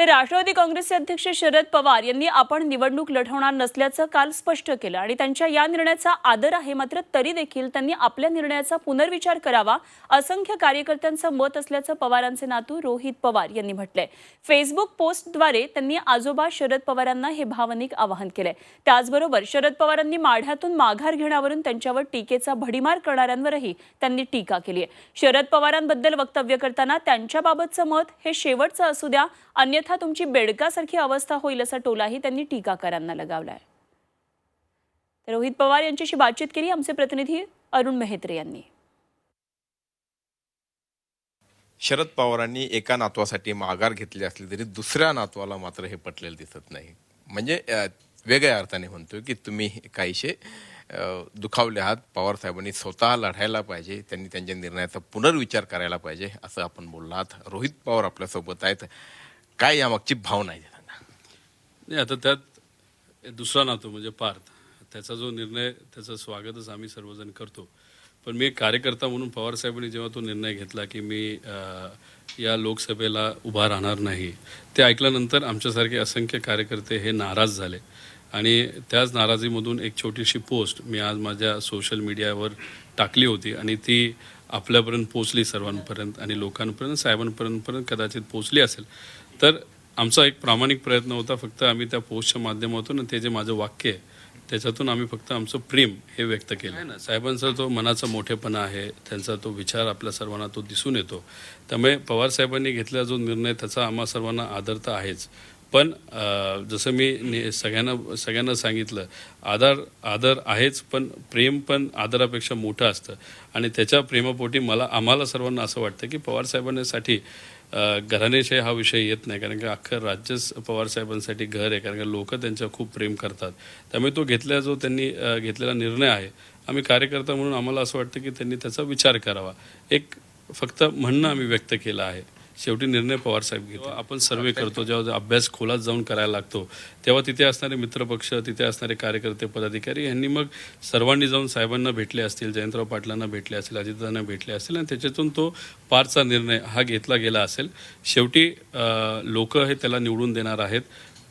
तर राष्ट्रवादी काँग्रेसचे अध्यक्ष शरद पवार यांनी आपण निवडणूक लढवणार नसल्याचं काल स्पष्ट केलं. आणि त्यांच्या या निर्णयाचा आदर आहे मात्र तरी देखील त्यांनी आपल्या निर्णयाचा पुनर्विचार करावा असंख्य कार्यकर्त्यांचं मत असल्याचं पवारांचे नातू रोहित पवार यांनी म्हटलंय. फेसबुक पोस्टद्वारे त्यांनी आजोबा शरद पवारांना हे भावनिक आवाहन केलंय. त्याचबरोबर शरद पवारांनी माढ्यातून माघार घेण्यावरून त्यांच्यावर टीकेचा भडीमार करणाऱ्यांवरही त्यांनी टीका केली आहे शरद पवारांबद्दल वक्तव्य करताना त्यांच्याबाबतचं मत हे शेवटचं असू द्या अन्यथा तुमची बेडकासारखी अवस्था होईल असा टोलाही त्यांनी टीकाकारांना लगावलाय. तर रोहित पवार यांच्याशी बातचीत केली आमचे प्रतिनिधी अरुण मेहत्रे यांनी. शरद पवारांनी एका नातवासाठी माघार घेतली असली तरी दुसऱ्या नातवाला मात्र हे पटलेलं दिसत नाही. म्हणजे वेगळ्या अर्थाने म्हणतोय की तुम्ही काहीशे दुखावले आहात. पवार साहेबांनी स्वतः लढायला पाहिजे. त्यांनी त्यांच्या निर्णयाचा पुनर्विचार करायला पाहिजे असं आपण बोललो आहात रोहित पवार आपल्यासोबत आहेत. काय यामागची भावना आहे नाही आता त्यात दुसरा नातो म्हणजे पार्थ. त्याचा जो निर्णय त्याचं स्वागतच आम्ही सर्वजण करतो. पण मी एक कार्यकर्ता म्हणून पवार साहेबांनी जेव्हा तो निर्णय घेतला की मी या लोकसभेला उभा राहणार नाही ते ऐकल्यानंतर आमच्यासारखे असंख्य कार्यकर्ते हे नाराज झाले. आणि त्याच नाराजीमधून एक छोटीशी पोस्ट मी आज माझ्या सोशल मीडियावर टाकली होती आणि ती आपल्यापर्यंत पोचली सर्वांपर्यंत आणि लोकांपर्यंत साहेबांपर्यंत कदाचित पोचली असेल. तर आमचा एक प्रामाणिक प्रयत्न होता फक्त आम्ही त्या पोस्टच्या माध्यमातून ते जे माझं वाक्य आहे त्याच्यातून आम्ही फक्त आमचं प्रेम हे व्यक्त केलं. आहे ना साहेबांचा तो मनाचा मोठेपणा आहे त्यांचा तो विचार आपल्या सर्वांना तो दिसून येतो. त्यामुळे पवार साहेबांनी घेतलेला जो निर्णय त्याचा आम्हा सर्वांना आदर तर आहेच. पण जसं मी ने- सगळ्यांना सगळ्यांना सांगितलं आदर आदर आहेच पण प्रेम पण आदरापेक्षा मोठं असतं. आणि त्याच्या प्रेमापोटी मला आम्हाला सर्वांना असं वाटतं की पवारसाहेबांसाठी घराणेशाही हा विषय येत नाही. कारण की अख्खं राज्यच पवारसाहेबांसाठी घर आहे. कारण की लोक त्यांच्या खूप प्रेम करतात. त्यामुळे तो घेतल्या जो त्यांनी घेतलेला निर्णय आहे आम्ही कार्यकर्ता म्हणून आम्हाला असं वाटतं की त्यांनी त्याचा विचार करावा. एक फक्त म्हणणं आम्ही व्यक्त केलं आहे. शेवटी निर्णय पवार साहेब घेतो आपण सर्वे करतो जेव्हा अभ्यास खोलात जाऊन करायला लागतो तेव्हा तिथे असणारे मित्रपक्ष तिथे असणारे कार्यकर्ते पदाधिकारी यांनी मग सर्वांनी जाऊन साहेबांना भेटले असतील जयंतराव पाटलांना भेटले असतील अजितदांना भेटले असतील आणि त्याच्यातून तो पारचा निर्णय हा घेतला गेला असेल. शेवटी लोक हे त्याला निवडून देणार आहेत.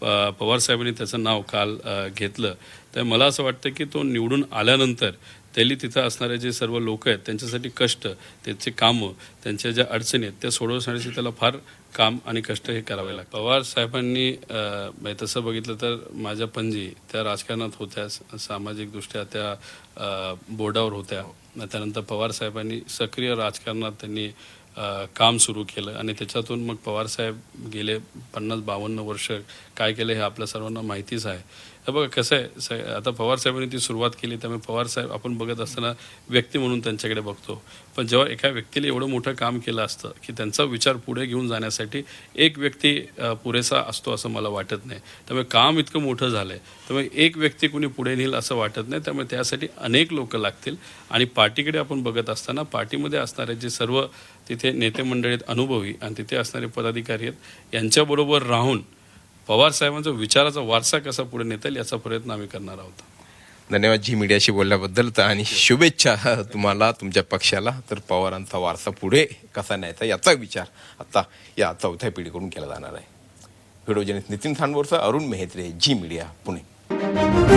प- पवार साहेबांनी त्याचं नाव काल घेतलं. तर मला असं वाटतं की तो निवडून आल्यानंतर त्यांनी तिथं असणारे जे सर्व लोक आहेत त्यांच्यासाठी कष्ट त्यांचे कामं त्यांच्या ज्या अडचणी आहेत त्या सोडवण्यासाठी त्याला फार काम आणि कष्ट हे करावे लागतात. पवार साहेबांनी म्हणजे तसं बघितलं तर माझ्या पणजी त्या राजकारणात होत्या सामाजिकदृष्ट्या त्या बोर्डावर होत्या. त्यानंतर पवार साहेबांनी सक्रिय राजकारणात त्यांनी काम सुरू केलं आणि त्याच्यातून मग पवारसाहेब गेले पन्नास बावन्न वर्ष. काय केलं हे आपल्या सर्वांना माहितीच आहे. तर बघा कसं आहे स- आता पवारसाहेबांनी ती सुरुवात केली त्यामुळे पवारसाहेब आपण बघत असताना व्यक्ती म्हणून त्यांच्याकडे बघतो. पण जेव्हा एका व्यक्तीला एवढं मोठं काम केलं असतं की त्यांचा विचार पुढे घेऊन जाण्यासाठी एक व्यक्ती पुरेसा असतो असं मला वाटत नाही. त्यामुळे काम इतकं मोठं झालं आहे त्यामुळे एक व्यक्ती कुणी पुढे नेईल असं वाटत नाही. त्यामुळे त्यासाठी अनेक लोक लागतील. आणि पार्टीकडे आपण बघत असताना पार्टीमध्ये असणारे जे सर्व तिथे नेते मंडळीत अनुभवी आणि तिथे असणारे पदाधिकारी आहेत यांच्याबरोबर राहून पवार साहेबांचा विचाराचा वारसा कसा पुढे नेता येईल याचा प्रयत्न आम्ही करणार आहोत. धन्यवाद जी मीडियाशी बोलल्याबद्दल. तर आणि शुभेच्छा तुम्हाला तुमच्या पक्षाला. तर पवारांचा वारसा पुढे कसा न्यायचा याचा विचार आता या चौथ्या पिढीकडून केला जाणार आहे. व्हिडिओ जनित नितीन थांडवरचा अरुण मेहत्रे जी मीडिया पुणे.